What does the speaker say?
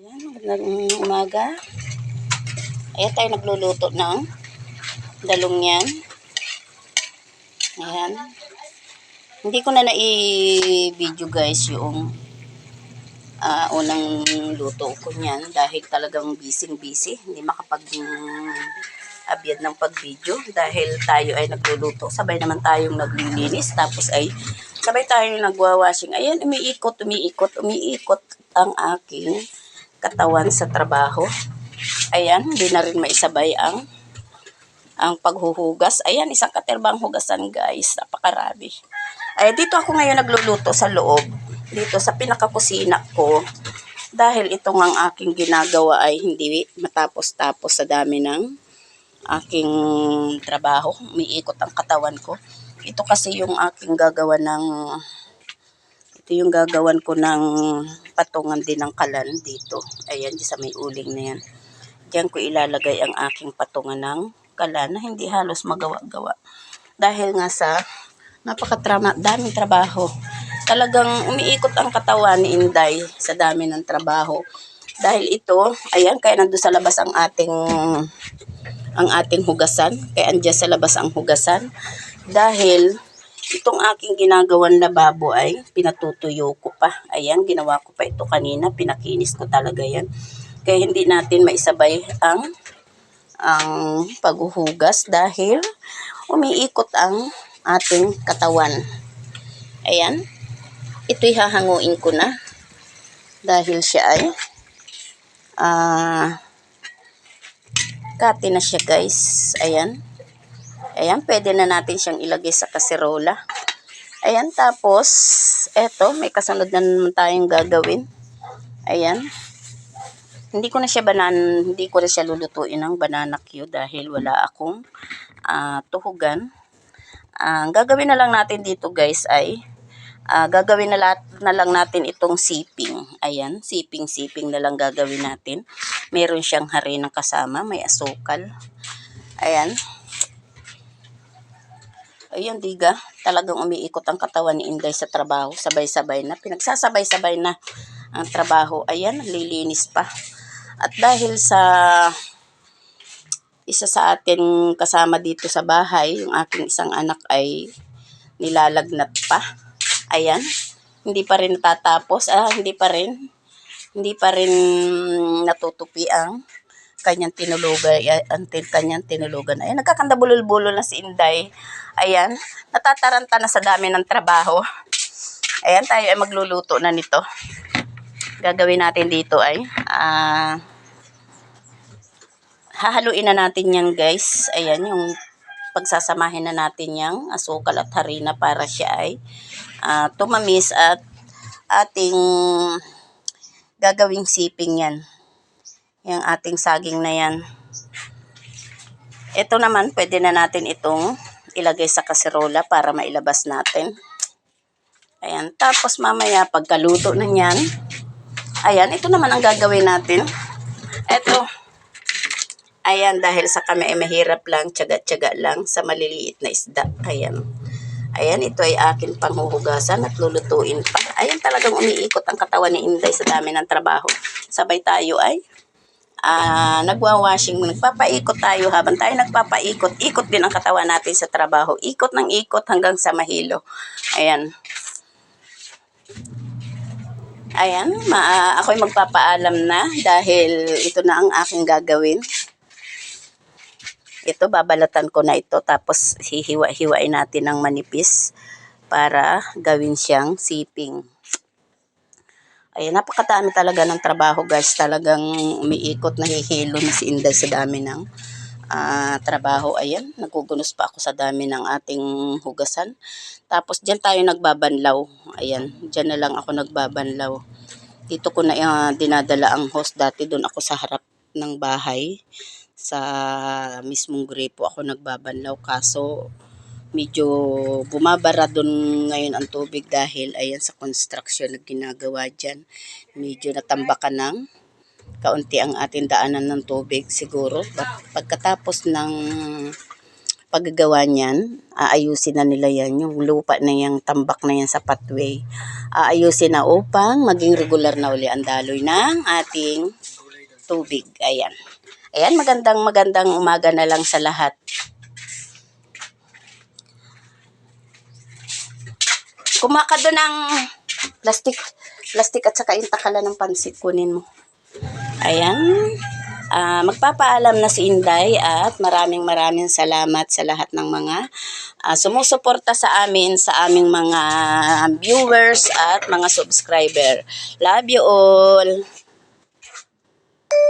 Ayan, magandang umaga. Ayan tayo nagluluto ng dalong yan. Ayan. Hindi ko na nai-video guys yung ah, unang luto ko niyan dahil talagang busy-busy. Hindi makapag abyad ng pag-video dahil tayo ay nagluluto. Sabay naman tayong naglilinis. Tapos ay sabay tayong nagwa-washing. Ayan, umiikot, umiikot, umiikot ang aking katawan sa trabaho. Ayan, hindi na rin maisabay ang ang paghuhugas. Ayan, isang katerbang hugasan guys. Napakarami. Ay, dito ako ngayon nagluluto sa loob. Dito sa pinakakusina ko. Dahil itong ang aking ginagawa ay hindi matapos-tapos sa dami ng aking trabaho. Umiikot ang katawan ko. Ito kasi yung aking gagawa ng ito yung gagawan ko ng patungan din ng kalan dito. Ayan, sa may uling na yan. Diyan ko ilalagay ang aking patungan ng kalan na hindi halos magawa-gawa. Dahil nga sa napakatrama, daming trabaho. Talagang umiikot ang katawan ni Inday sa dami ng trabaho. Dahil ito, ayan, kaya nandun sa labas ang ating ang ating hugasan. Kaya andyan sa labas ang hugasan. Dahil itong aking ginagawan lababo ay pinatutuyo ko pa. Ayan, ginawa ko pa ito kanina. Pinakinis ko talaga yan. Kaya hindi natin maisabay ang ang paghuhugas dahil umiikot ang ating katawan. Ayan. Ito'y hahanguin ko na dahil siya ay ah kati na siya guys. Ayan. Ayan, pwede na natin siyang ilagay sa kaserola. Ayan, tapos, eto, may kasunod na naman tayong gagawin. Ayan. Hindi ko na siya banan, hindi ko na siya lulutuin ng banana Q dahil wala akong ah, tuhugan. Ang gagawin na lang natin dito guys ay ah, gagawin na, lahat, na lang natin itong siping. Ayan, siping-siping na lang gagawin natin. Meron siyang harinang kasama, may asukal. Ayan. Ayun, diga. Talagang umiikot ang katawan ni Inday sa trabaho. Sabay-sabay na. Pinagsasabay-sabay na ang trabaho. Ayan, lilinis pa. At dahil sa isa sa atin kasama dito sa bahay, yung aking isang anak ay nilalagnat pa. Ayan. Hindi pa rin natatapos. Ah, hindi pa rin. Hindi pa rin natutupi ang kanyang tinulugan, tin- kanyang tinulugan. Ayan, nagkakanda bulol-bulol na si Inday. Ayan, natataranta na sa dami ng trabaho. Ayan, tayo ay magluluto na nito. Gagawin natin dito ay, ah, hahaluin na natin yan guys. Ayan, yung pagsasamahin na natin yung asukal at harina para siya ay ah, tumamis at ating gagawing siping yan. Yung ating saging na yan. Ito naman, pwede na natin itong ilagay sa kaserola para mailabas natin. Ayan. Tapos mamaya, pagkaluto na yan, ayan, ito naman ang gagawin natin. Ito, ayan, dahil sa kami ay mahirap lang, tiyaga-tiyaga lang sa maliliit na isda. Ayan. Ayan, ito ay akin panghuhugasan at lulutuin pa. Ayan, talagang umiikot ang katawan ni Inday sa dami ng trabaho. Sabay tayo ay ah nagwa-washing, nagpapaikot tayo habang tayo nagpapaikot. Ikot din ang katawan natin sa trabaho. Ikot ng ikot hanggang sa mahilo. Ayan. Ayan, ma ako'y magpapaalam na dahil ito na ang aking gagawin. Ito, babalatan ko na ito tapos hihiwa-hiwain natin ng manipis para gawin siyang siping. Ayan, napakadami talaga ng trabaho guys. Talagang umiikot, nahihilo na si Inday sa dami ng ah, trabaho. Ayan, nagugunos pa ako sa dami ng ating hugasan. Tapos dyan tayo nagbabanlaw. Ayan, dyan na lang ako nagbabanlaw. Dito ko na ah, dinadala ang host. Dati doon ako sa harap ng bahay. Sa mismong gripo ako nagbabanlaw. Kaso medyo bumabara doon ngayon ang tubig dahil ayan sa construction na ginagawa dyan. Medyo natambakan ng kaunti ang ating daanan ng tubig siguro. But pagkatapos ng paggagawa niyan, aayusin na nila yan, yung lupa na yung tambak na yan sa pathway. Aayusin na upang maging regular na uli ang daloy ng ating tubig. Ayan. Ayan, magandang magandang umaga na lang sa lahat. Kumaka doon ng plastic, plastic at saka yung takala ng pansit kunin mo. Ayan. Ah, magpapaalam na si Inday at maraming maraming salamat sa lahat ng mga ah, sumusuporta sa amin, sa aming mga viewers at mga subscriber. Love you all!